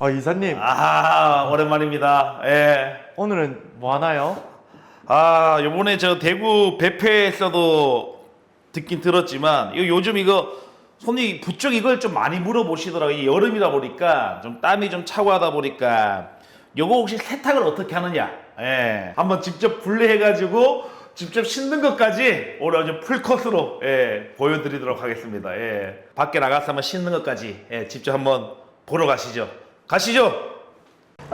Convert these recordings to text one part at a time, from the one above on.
아 이사님 아 오랜만입니다. 예. 오늘은 뭐 하나요? 아 요번에 저 대구 배페에서도 듣긴 들었지만 이거 요즘 이거 손님 부쩍 이걸 좀 많이 물어보시더라고요. 이 여름이다 보니까 좀 땀이 좀 차고 하다 보니까 요거 혹시 세탁을 어떻게 하느냐? 예. 한번 직접 분리해가지고 직접 씻는 것까지 오늘 아주 풀코스로 예, 보여드리도록 하겠습니다. 예. 밖에 나가서 한번 씻는 것까지 예, 직접 한번 보러 가시죠. 가시죠.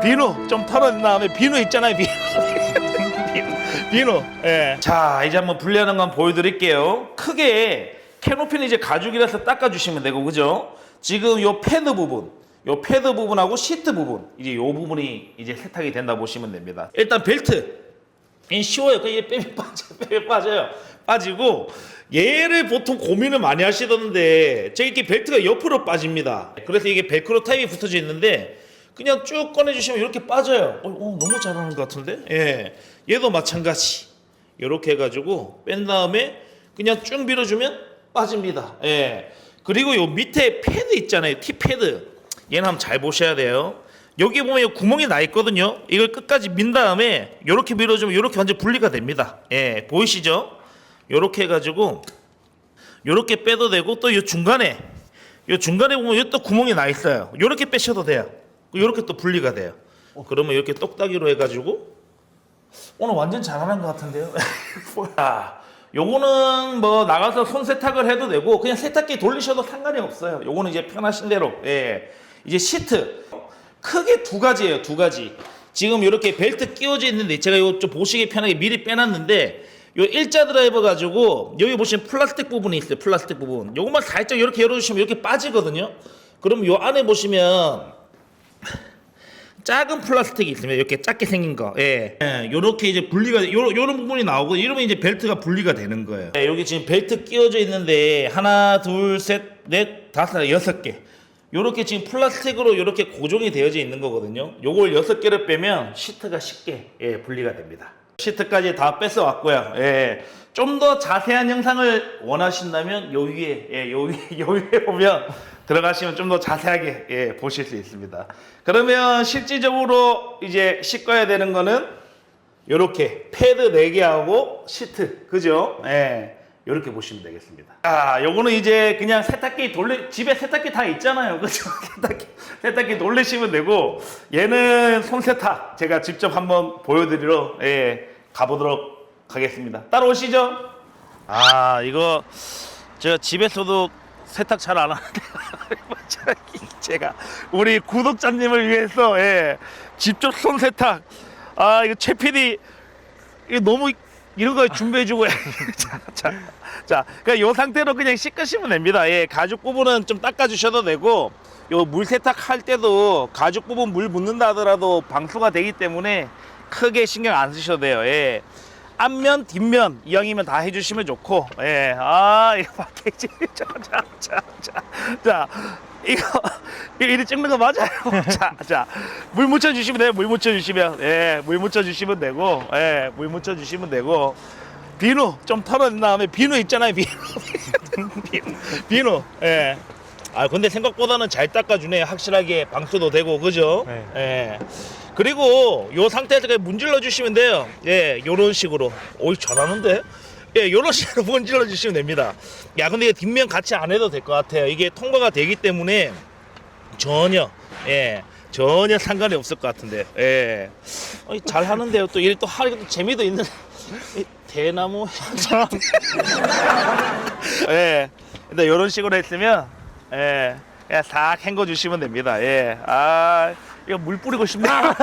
비누 좀 털어낸 다음에 비누 있잖아요. 비누. 비누. 예. 자, 이제 한번 분리하는 건 보여드릴게요. 크게 캐노피는 이제 가죽이라서 닦아주시면 되고, 그죠? 지금 요 패드 부분, 요 패드 부분하고 시트 부분, 이제 요 부분이 이제 세탁이 된다 보시면 됩니다. 일단 벨트. 이 쉬워요. 그냥 빼면 빠져, 빼면 빠져요. 빠지고 얘를 보통 고민을 많이 하시던데 저 이렇게 벨트가 옆으로 빠집니다. 그래서 이게 벨크로 타입이 붙어져 있는데 그냥 쭉 꺼내주시면 이렇게 빠져요. 어, 어, 너무 잘하는 것 같은데? 예. 얘도 마찬가지. 이렇게 해가지고 뺀 다음에 그냥 쭉 밀어주면 빠집니다. 예. 그리고 요 밑에 패드 있잖아요. T 패드. 얘는 한번 잘 보셔야 돼요. 여기 보면 구멍이 나 있거든요. 이걸 끝까지 민 다음에 이렇게 밀어주면 이렇게 완전 분리가 됩니다. 예, 보이시죠? 이렇게 해가지고 이렇게 빼도 되고 또 이 중간에 이 중간에 보면 여기 또 구멍이 나 있어요. 이렇게 빼셔도 돼요. 이렇게 또 분리가 돼요. 그러면 이렇게 똑딱이로 해가지고 오늘 완전 잘하는 것 같은데요. 뭐야? 요거는 뭐 나가서 손 세탁을 해도 되고 그냥 세탁기 돌리셔도 상관이 없어요. 요거는 이제 편하신 대로. 예. 이제 시트 크게 두 가지예요. 두 가지. 지금 이렇게 벨트 끼워져 있는데 제가 이거 좀 보시기 편하게 미리 빼놨는데 요 일자 드라이버 가지고 여기 보시면 플라스틱 부분이 있어요. 플라스틱 부분. 요것만 살짝 이렇게 열어주시면 이렇게 빠지거든요. 그럼 요 안에 보시면 작은 플라스틱이 있습니다. 이렇게 작게 생긴 거. 예. 예, 요렇게 이제 분리가 요 요런 부분이 나오고 이러면 이제 벨트가 분리가 되는 거예요. 예, 여기 지금 벨트 끼워져 있는데 하나, 둘, 셋, 넷, 다섯, 여섯 개. 요렇게 지금 플라스틱으로 요렇게 고정이 되어져 있는 거거든요. 요걸 여섯 개를 빼면 시트가 쉽게 예, 분리가 됩니다. 시트까지 다 뺏어 왔고요. 예. 좀 더 자세한 영상을 원하신다면 요 위에 예, 요 위에 요 위에 보면 들어가시면 좀 더 자세하게 예, 보실 수 있습니다. 그러면 실질적으로 이제 씻어야 되는 거는 요렇게 패드 4개하고 시트 그죠? 예. 요렇게 보시면 되겠습니다. 아, 요거는 이제 그냥 세탁기 돌리 집에 세탁기 다 있잖아요. 그죠? 세탁기 세탁기 돌리시면 되고 얘는 손 세탁 제가 직접 한번 보여 드리러 예, 가 보도록 하겠습니다. 따라오시죠. 아, 이거 제가 집에서도 세탁 잘 안 하는데 제가 우리 구독자님을 위해서 예, 직접 손 세탁 아 이거 최 PD 이거 너무 이런 거 준비해주고 자, 자, 자, 그러니까 이 상태로 그냥 씻으시면 됩니다. 예, 가죽 부분은 좀 닦아주셔도 되고, 요 물 세탁할 때도 가죽 부분 물 묻는다 하더라도 방수가 되기 때문에 크게 신경 안 쓰셔도 돼요. 예. 앞면, 뒷면 이왕이면 다 해주시면 좋고, 예, 아 이거 파케이지, 자, 자, 자, 자, 자, 이거 이거 이리 찍는 거 맞아요. 자, 자, 물 묻혀 주시면 돼요. 물 묻혀 주시면, 예, 물 묻혀 주시면 되고, 예, 물 묻혀 주시면 되고, 비누 좀 털어낸 다음에 비누 있잖아요. 비누, 비누, 비누, 예. 아 근데 생각보다는 잘 닦아 주네. 확실하게 방수도 되고, 그죠? 네. 예. 그리고 요 상태에서 그냥 문질러 주시면 돼요. 예, 요런 식으로. 오이 잘하는데? 예, 요런 식으로 문질러 주시면 됩니다. 야, 근데 뒷면 같이 안 해도 될 것 같아요. 이게 통과가 되기 때문에 전혀, 예, 전혀 상관이 없을 것 같은데. 예. 어이, 잘 하는데요. 또 이게 또 하니까 또 재미도 있는. 이 대나무 향. 예. 근데 요런 식으로 했으면, 예, 그냥 싹 헹궈 주시면 됩니다. 예. 아, 이거 물 뿌리고 싶네. 자,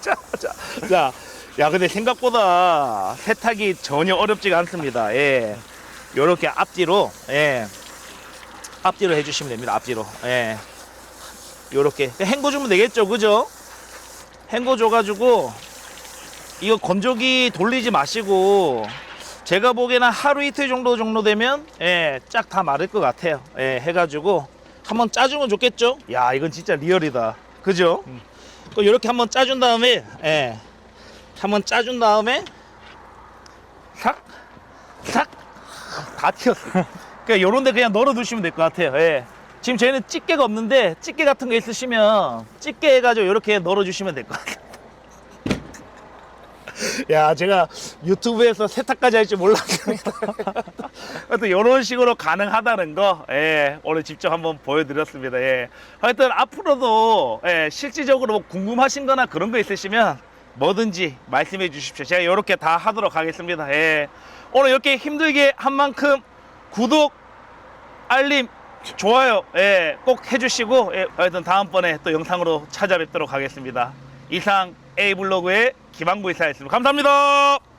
자, 자, 자. 야, 근데 생각보다 세탁이 전혀 어렵지가 않습니다. 예. 요렇게 앞뒤로, 예. 앞뒤로 해주시면 됩니다. 앞뒤로. 예. 요렇게. 헹궈 주면 되겠죠. 그죠? 헹궈 줘 가지고, 이거 건조기 돌리지 마시고, 제가 보기에는 하루 이틀 정도 정도 되면, 예, 쫙 다 마를 것 같아요. 예, 해가지고, 한번 짜주면 좋겠죠? 야, 이건 진짜 리얼이다. 그죠? 그 이렇게 한번 짜준 다음에, 예, 한번 짜준 다음에, 싹, 싹, 다 튀었어. 그러니까 요런데 그냥 널어두시면 될 것 같아요. 예. 지금 저희는 집게가 없는데 집게 같은 거 있으시면 집게 해가지고 이렇게 널어주시면 될 것 같아요. 야, 제가 유튜브에서 세탁까지 할 줄 몰랐습니다. 하여튼 이런 식으로 가능하다는 거, 예, 오늘 직접 한번 보여드렸습니다. 예. 하여튼 앞으로도 예, 실질적으로 뭐 궁금하신 거나 그런 거 있으시면 뭐든지 말씀해 주십시오. 제가 이렇게 다 하도록 하겠습니다. 예. 오늘 이렇게 힘들게 한 만큼 구독, 알림, 좋아요, 예, 꼭 해주시고, 예, 하여튼 다음번에 또 영상으로 찾아뵙도록 하겠습니다. 이상 A블로그의 김항구 이사였습니다. 감사합니다.